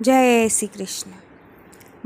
જય શ્રી કૃષ્ણ.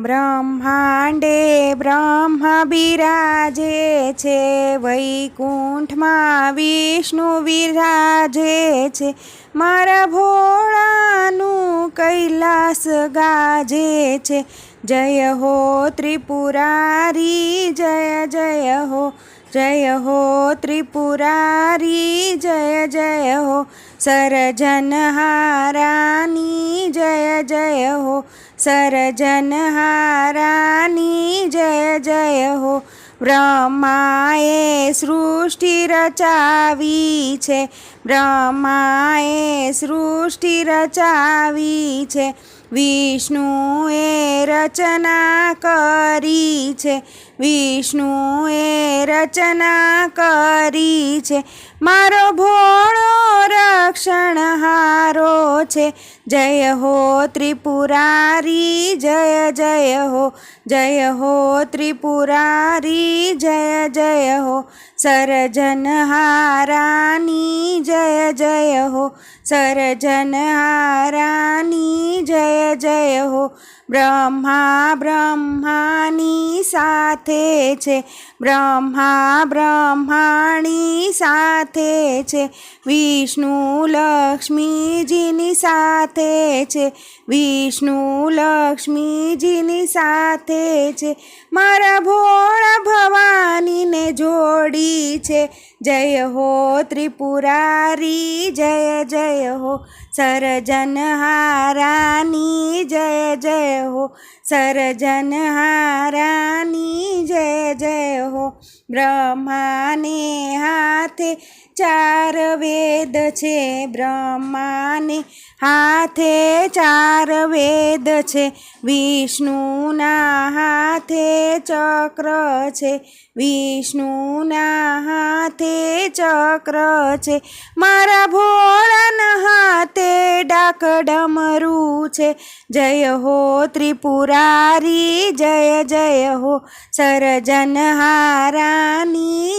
બ્રહ્માંડે બ્રહ્મ બિરાજે છે, વૈકુંઠમાં વિષ્ણુ વિરાજે છે, મારા ભોળાનું કૈલાસ ગાજે છે. જય હો ત્રિપુરારી, જય જય હો જય હો ત્રિપુરારી, જય જય હો સરજનહારાની, જય જય હો સરજનહારાની, જય જય હો બ્રહ્માએ સૃષ્ટિ રચાવી છે, બ્રહ્માએ સૃષ્ટિ રચાવી છે, વિષ્ણુએ રચના કરી છે. વિષ્ણુએ રચના કરી છે. મારો ભોળો રક્ષણહારો છે. જય હો ત્રિપુરારી, જય જય હો જય હો ત્રિપુરારી, જય જય હો, સરજનહારાની, જય જય હો, સરજનહારાની, જય જય હો બ્રહ્મા બ્રહ્માની સાથે છે. બ્રહ્મા બ્રહ્માણી સાથે છે. વિષ્ણુ લક્ષ્મીજીની સાથે છે. વિષ્ણુ લક્ષ્મીજીની સાથે છે. મારા ભોળા ભવાનીને જોડી છે. જય હો ત્રિપુરારી, જય જય હો, સરજનહારાની, જય જય હો સરજનહારાની જય જય હો બ્રહ્માને હાથે ચાર વેદ છે બ્રહ્માને હાથે ચાર વેદ છે. વિષ્ણુના હાથે ચક્ર છે. વિષ્ણુના હાથે ચક્ર છે. મારા ભોળાના હાથે ડાક ડમરું છે. જય હો ત્રિપુરારી, જય જય હો, સરજનહારાની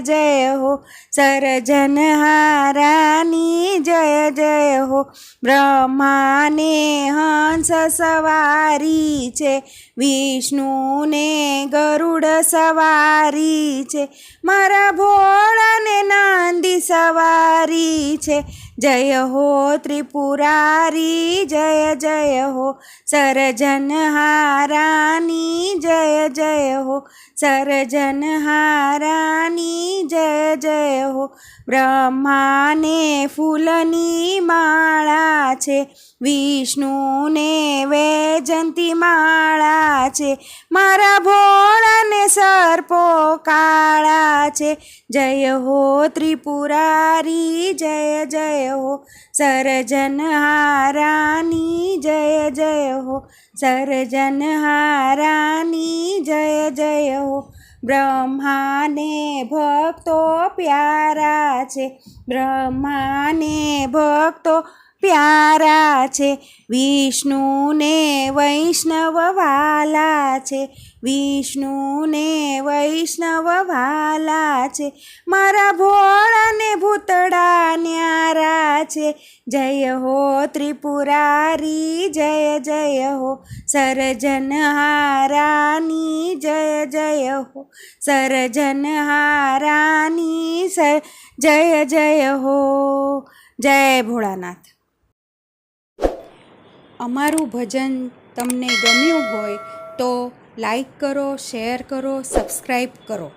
જય હો સર્જનહારાની જય જય હો. બ્રહ્માને હંસ સવારી છે, વિષ્ણુને ગરુડ સવારી છે, મારા ભોળાને નાંદી સવારી છે જય હો ત્રિપુરારી, જય જય હો સરજનહારાની, જય જય હો સરજનહારાની, જય જય હો બ્રહ્માને ફૂલની માળા છે, વિષ્ણુને વૈજંતી માળા છે, મારા ભોળાને સર્પો કાળા છે, જય હો ત્રિપુરારી, જય જય જય હો સર્જનહારાની જય જય હો સરજનહારાની જય જય હો. બ્રહ્માને ભક્તો પ્યારા છે, બ્રહ્માને ભક્તો પ્યારા છે. વિષ્ણુને વૈષ્ણવ વાલા છે. વિષ્ણુને વૈષ્ણવ વાલા છે. મારા ભોળાને ભૂતડા ન્યારા છે. જય હો ત્રિપુરારી, જય જય હો સરજનહારાની, જય જય હો સરજનહારાની સર જય જય હો. જય ભોળાનાથ. અમારું ભજન તમને ગમ્યું હોય તો લાઈક કરો શેર કરો સબસ્ક્રાઈબ કરો.